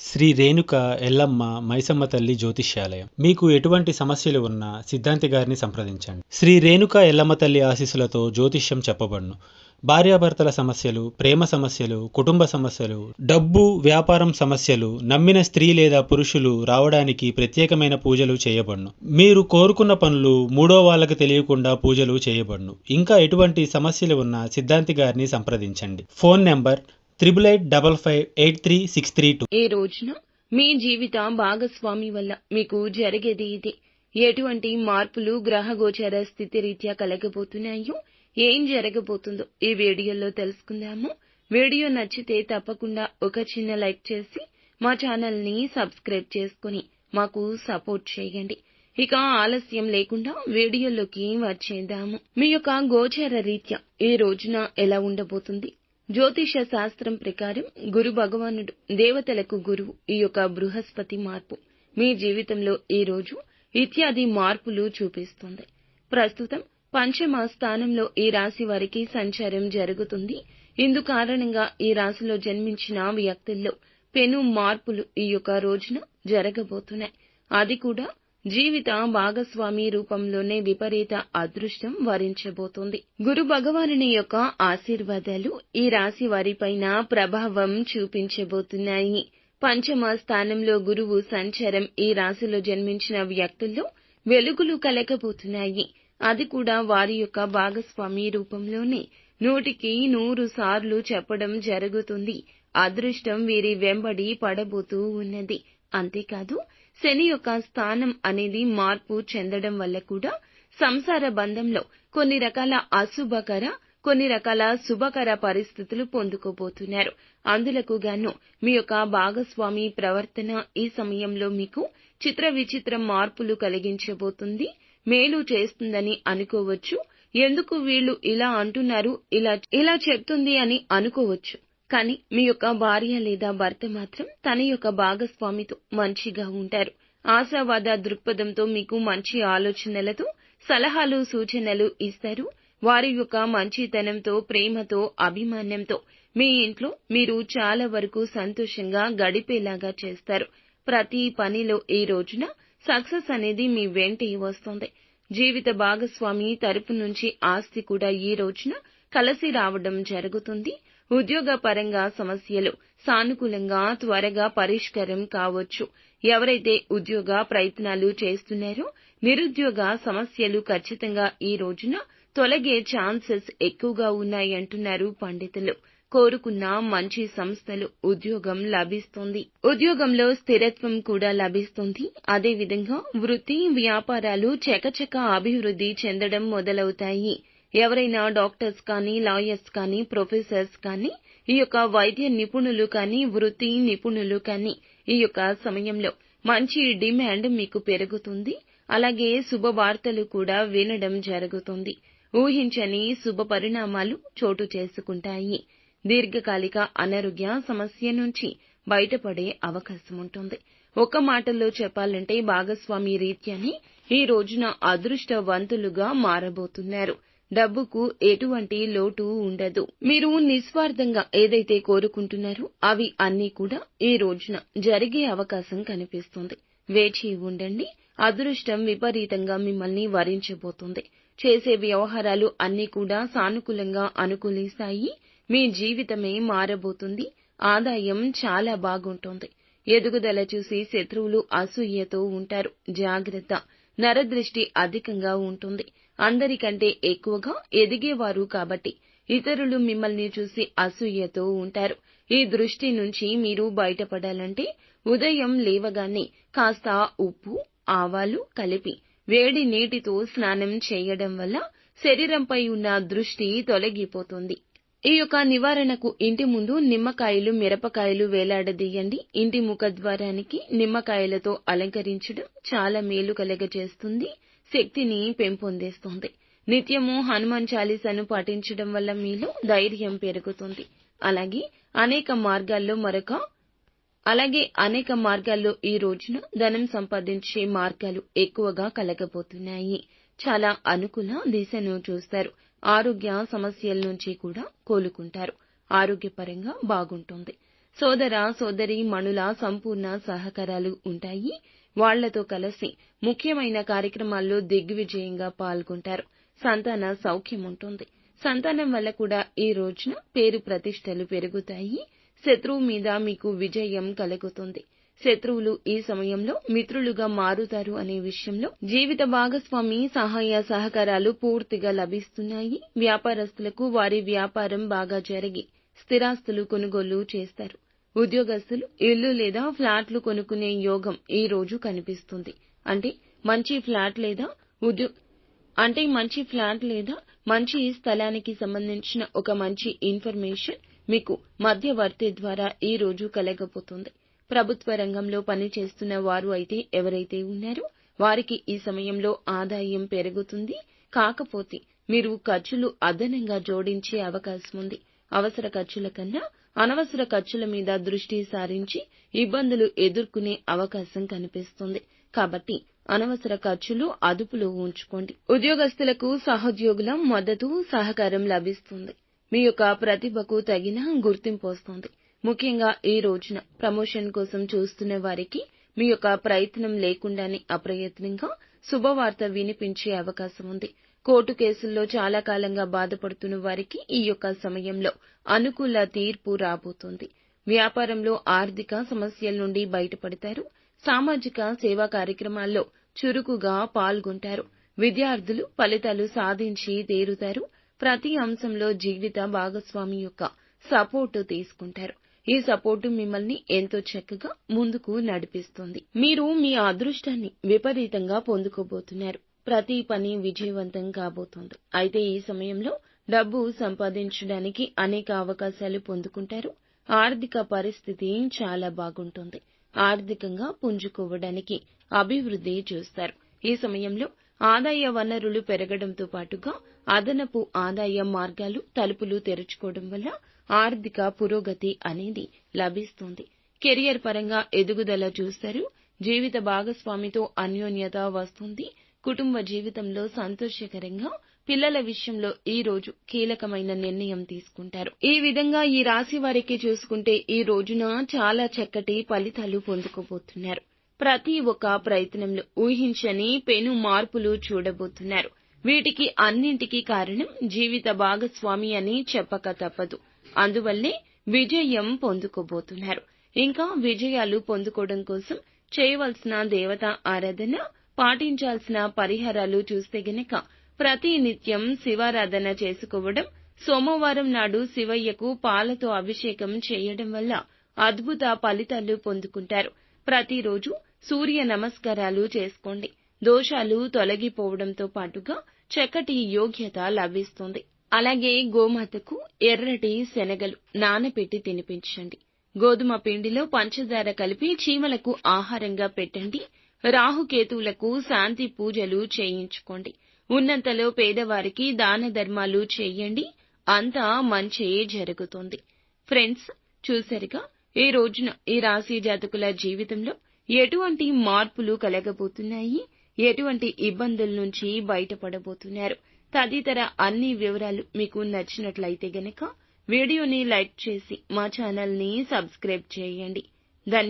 శ్రీ రేణుక ఎల్లమ్మ మైసమ్మ తల్లి జ్యోతిష్యాలయం. మీకు ఎటువంటి సమస్యలు ఉన్నా సిద్ధాంతి గారిని సంప్రదించండి. శ్రీ రేణుక ఎల్లమ్మ తల్లి ఆశీస్సులతో జ్యోతిష్యం చెప్పబడును. భార్యాభర్తల సమస్యలు ప్రేమ సమస్యలు కుటుంబ సమస్యలు డబ్బు వ్యాపారం సమస్యలు నమ్మిన స్త్రీ లేదా పురుషులు రావడానికి ప్రత్యేకమైన పూజలు చేయబడును. మీరు కోరుకున్న పనులు మూడో వాళ్ళకి తెలియకుండా పూజలు చేయబడును. ఇంకా ఎటువంటి సమస్యలు ఉన్నా సిద్ధాంతి గారిని సంప్రదించండి. Phone number triple eight double five eight three six three two ఈ రోజున మీ జీవిత భాగస్వామి వల్ల మీకు జరిగేది ఇది. ఎటువంటి మార్పులు గ్రహ గోచర స్థితి రీత్యా కలగబోతున్నాయో ఏం జరగబోతుందో ఈ వీడియోలో తెలుసుకుందాము. వీడియో నచ్చితే తప్పకుండా ఒక చిన్న లైక్ చేసి మా ఛానల్ని సబ్స్క్రైబ్ చేసుకుని మాకు సపోర్ట్ చేయండి. ఇక ఆలస్యం లేకుండా వీడియోలోకి వచ్చేద్దాము. మీ యొక్క గోచర రీత్యా ఈ రోజున ఎలా ఉండబోతుంది? జ్యోతిష శాస్త్రం ప్రకారం గురు భగవానుడు దేవతలకు గురువు ఈ యొక్క బృహస్పతి మార్పు. మీ జీవితంలో ఈ రోజు ఇత్యాది మార్పులు చూపిస్తుంది. ప్రస్తుతం పంచమ స్థానంలో ఈ రాశి వారికి సంచారం జరుగుతుంది. ఇందు కారణంగా ఈ రాశిలో జన్మించిన వ్యక్తుల్లో పెను మార్పులు ఈ యొక్క రోజున జరగబోతున్నాయి. అది కూడా జీవిత భాగస్వామి రూపంలోనే విపరీత అదృష్టం వరించబోతోంది. గురు భగవానుని యొక్క ఆశీర్వాదాలు ఈ రాశి వారిపైన ప్రభావం చూపించబోతున్నాయి. పంచమ స్థానంలో గురువు సంచారం ఈ రాశిలో జన్మించిన వ్యక్తుల్లో వెలుగులు కలగబోతున్నాయి. అది కూడా వారి యొక్క భాగస్వామి రూపంలోనే. నూటికి నూరు సార్లు చెప్పడం జరుగుతుంది. అదృష్టం వీరి వెంబడి పడబోతూ ఉన్నది. అంతేకాదు శని యొక్క స్థానం అనేది మార్పు చెందడం వల్ల కూడా సంసార బంధంలో కొన్ని రకాల అశుభకర కొన్ని రకాల శుభకర పరిస్థితులు పొందుకోబోతున్నారు. అందులకు గాను మీ యొక్క భాగస్వామి ప్రవర్తన ఈ సమయంలో మీకు చిత్ర విచిత్ర మార్పులు కలిగించబోతుంది. మేలు చేస్తుందని అనుకోవచ్చు. ఎందుకు వీళ్ళు ఇలా అంటున్నారు? ఇలా ఇలా చెప్తుంది అని అనుకోవచ్చు. కానీ మీ యొక్క భార్య లేదా భర్త మాత్రం తన యొక్క భాగస్వామితో మంచిగా ఉంటారు. ఆశావాద దృక్పథంతో మీకు మంచి ఆలోచనలతో సలహాలు సూచనలు ఇస్తారు. వారి యొక్క మంచితనంతో ప్రేమతో అభిమాన్యంతో మీ ఇంట్లో మీరు చాలా వరకు సంతోషంగా గడిపేలాగా చేస్తారు. ప్రతి పనిలో ఈ రోజున సక్సెస్ అనేది మీ వెంటే వస్తుంది. జీవిత భాగస్వామి తరపు నుంచి ఆస్తి కూడా ఈ రోజున కలిసి రావడం జరుగుతుంది. ఉద్యోగపరంగా సమస్యలు సానుకూలంగా త్వరగా పరిష్కారం కావచ్చు. ఎవరైతే ఉద్యోగ ప్రయత్నాలు చేస్తున్నారో నిరుద్యోగ సమస్యలు ఖచ్చితంగా ఈ రోజున తొలగే ఛాన్సెస్ ఎక్కువగా ఉన్నాయంటున్నారు పండితులు. కోరుకున్న మంచి సంస్థలు ఉద్యోగం లభిస్తుంది. ఉద్యోగంలో స్థిరత్వం కూడా లభిస్తుంది. అదేవిధంగా వృత్తి వ్యాపారాలు చకచక అభివృద్ధి చెందడం మొదలవుతాయి. ఎవరైనా డాక్టర్స్ కానీ లాయర్స్ కానీ ప్రొఫెసర్స్ కానీ ఈ యొక్క వైద్య నిపుణులు కానీ వృత్తి నిపుణులు కానీ ఈ యొక్క సమయంలో మంచి డిమాండ్ మీకు పెరుగుతుంది. అలాగే శుభవార్తలు కూడా వినడం జరుగుతుంది. ఊహించని శుభ పరిణామాలు చోటు చేసుకుంటాయి. దీర్ఘకాలిక అనారోగ్య సమస్య నుంచి బయటపడే అవకాశం ఉంటుంది. ఒక మాటలో చెప్పాలంటే భాగస్వామి రీత్యాని ఈ రోజున అదృష్టవంతులుగా మారబోతున్నారు. డబ్బుకు ఎటువంటి లోటు ఉండదు. మీరు నిస్వార్థంగా ఏదైతే కోరుకుంటున్నారో అవి అన్నీ కూడా ఈ రోజున జరిగే అవకాశం కనిపిస్తుంది. వేచి ఉండండి. అదృష్టం విపరీతంగా మిమ్మల్ని వరించబోతుంది. చేసే వ్యవహారాలు అన్నీ కూడా సానుకూలంగా అనుకూలిస్తాయి. మీ జీవితమే మారబోతుంది. ఆదాయం చాలా బాగుంటుంది. ఎదుగుదల చూసి శత్రువులు అసూయతో ఉంటారు. జాగ్రత్త. నరదృష్టి అధికంగా ఉంటుంది. అందరికంటే ఎక్కువగా ఎదిగేవారు కాబట్టి ఇతరులు మిమ్మల్ని చూసి అసూయతో ఉంటారు. ఈ దృష్టి నుంచి మీరు బయటపడాలంటే ఉదయం లేవగానే కాస్త ఉప్పు ఆవాలు కలిపి వేడి నీటితో స్నానం చేయడం వల్ల శరీరంపై ఉన్న దృష్టి తొలగిపోతుంది. ఈ యొక్క నివారణకు ఇంటి ముందు నిమ్మకాయలు మిరపకాయలు వేలాడదీయండి. ఇంటి ముఖద్వారానికి నిమ్మకాయలతో అలంకరించడం చాలా మేలు కలగజేస్తుంది. శక్తిని పెంపొందిస్తుంది. నిత్యము హనుమాన్ చాలీసాను పాటించడం వల్ల మీలో ధైర్యం పెరుగుతుంది. అలాగే అనేక మార్గాల్లో మరొక అలాగే అనేక మార్గాల్లో ఈ రోజున ధనం సంపాదించే మార్గాలు ఎక్కువగా కలగబోతున్నాయి. చాలా అనుకూల దిశను చూస్తారు. ఆరోగ్య సమస్యల నుంచి కూడా కోలుకుంటారు. ఆరోగ్యపరంగా బాగుంటుంది. సోదర సోదరి మణుల సంపూర్ణ సహకారాలు ఉంటాయి. వాళ్ళతో కలిసి ముఖ్యమైన కార్యక్రమాల్లో దిగ్విజయంగా పాల్గొంటారు. సంతాన సౌఖ్యం ఉంటుంది. సంతానం వల్ల కూడా ఈ రోజున పేరు ప్రతిష్టలు పెరుగుతాయి. శత్రువు మీద మీకు విజయం కలుగుతుంది. శత్రువులు ఈ సమయంలో మిత్రులుగా మారుతారు అనే విషయంలో జీవిత భాగస్వామి సహాయ సహకారాలు పూర్తిగా లభిస్తున్నాయి. వ్యాపారస్తులకు వారి వ్యాపారం బాగా జరిగి స్థిరాస్తులు కొనుగోలు చేస్తారు. ఉద్యోగస్తులు ఇల్లు లేదా ఫ్లాట్లు కొనుక్కునే యోగం ఈ రోజు కనిపిస్తుంది. అంటే మంచి ఫ్లాట్ లేదా ఉద్యో అంటే మంచి ఫ్లాట్ లేదా మంచి స్థలానికి సంబంధించిన ఒక మంచి ఇన్ఫర్మేషన్ మీకు మధ్యవర్తి ద్వారా ఈ రోజు కలగబోతుంది. ప్రభుత్వ రంగంలో పనిచేస్తున్న వారు అయితే ఎవరైతే ఉన్నారో వారికి ఈ సమయంలో ఆదాయం పెరుగుతుంది. కాకపోతే మీరు ఖర్చులు అదనంగా జోడించే అవకాశం ఉంది. అవసర ఖర్చుల కన్నా అనవసర ఖర్చుల మీద దృష్టి సారించి ఇబ్బందులు ఎదుర్కొనే అవకాశం కనిపిస్తుంది. కాబట్టి అనవసర ఖర్చులు అదుపులో ఉంచుకోండి. ఉద్యోగస్తులకు సహోద్యోగుల మద్దతు సహకారం లభిస్తుంది. మీ యొక్క ప్రతిభకు తగిన గుర్తింపు వస్తుంది. ముఖ్యంగా ఈ రోజున ప్రమోషన్ కోసం చూస్తున్న వారికి మీ యొక్క ప్రయత్నం లేకుండానే అప్రయత్నంగా శుభవార్త వినిపించే అవకాశం ఉంది. కోర్టు కేసుల్లో చాలా కాలంగా బాధపడుతున్న వారికి ఈ యొక్క సమయంలో అనుకూల తీర్పు రాబోతోంది. వ్యాపారంలో ఆర్థిక సమస్యల నుండి బయటపడతారు. సామాజిక సేవా కార్యక్రమాల్లో చురుకుగా పాల్గొంటారు. విద్యార్థులు ఫలితాలు సాధించి తీరుతారు. ప్రతి అంశంలో జీవిత భాగస్వామి యొక్క సపోర్టు తీసుకుంటారు. ఈ సపోర్టు మిమ్మల్ని ఎంతో చక్కగా ముందుకు నడిపిస్తుంది. మీరు మీ అదృష్టాన్ని విపరీతంగా పొందుకోబోతున్నారు. ప్రతి పని విజయవంతం కాబోతోంది. అయితే ఈ సమయంలో డబ్బు సంపాదించడానికి అనేక అవకాశాలు పొందుకుంటారు. ఆర్థిక పరిస్థితి చాలా బాగుంటుంది. ఆర్థికంగా పుంజుకోవడానికి అభివృద్ధి చూస్తారు. ఈ సమయంలో ఆదాయ వనరులు పెరగడంతో పాటుగా అదనపు ఆదాయ మార్గాలు తలుపులు తెరుచుకోవడం వల్ల ఆర్థిక పురోగతి అనేది లభిస్తుంది. కెరియర్ పరంగా ఎదుగుదల చూస్తారు. జీవిత భాగస్వామితో అన్యోన్యత వస్తుంది. కుటుంబ జీవితంలో సంతోషకరంగా పిల్లల విషయంలో ఈ రోజు కీలకమైన నిర్ణయం తీసుకుంటారు. ఈ విధంగా ఈ రాశి వారికి చూసుకుంటే ఈ రోజున చాలా చక్కటి ఫలితాలు పొందుకోబోతున్నారు. ప్రతి ఒక్క ప్రయత్నంలో ఊహించని పెను మార్పులు చూడబోతున్నారు. వీటికి అన్నింటికీ కారణం జీవిత భాగస్వామి అని చెప్పక తప్పదు. అందువల్లే విజయం పొందుకోబోతున్నారు. ఇంకా విజయాలు పొందుకోవడం కోసం చేయవలసిన దేవత ఆరాధన పాటించాల్సిన పరిహారాలు చూస్తే గనక ప్రతి నిత్యం శివారాధన చేసుకోవడం సోమవారం నాడు శివయ్యకు పాలతో అభిషేకం చేయడం వల్ల అద్భుత ఫలితాలు పొందుకుంటారు. ప్రతిరోజు సూర్య నమస్కారాలు చేసుకోండి. దోషాలు తొలగిపోవడంతో పాటుగా చక్కటి యోగ్యత లభిస్తుంది. అలాగే గోమాతకు ఎర్రటి శనగలు నానపెట్టి తినిపించండి. గోధుమ పిండిలో పంచదార కలిపి చీమలకు ఆహారంగా పెట్టండి. రాహుకేతువులకు శాంతి పూజలు చేయించుకోండి. ఉన్నంతలో పేదవారికి దాన ధర్మాలు చేయండి. అంతా మంచి జరుగుతుంది. ఫ్రెండ్స్ చూసారుగా ఈ రోజున ఈ రాశి జాతకుల జీవితంలో ఎటువంటి మార్పులు కలగబోతున్నాయి? ఎటువంటి ఇబ్బందుల నుంచి బయటపడబోతున్నారు? తదితర అన్ని వివరాలు మీకు నచ్చినట్లయితే గనక వీడియోని లైక్ చేసి మా ఛానల్ని సబ్స్క్రైబ్ చేయండి.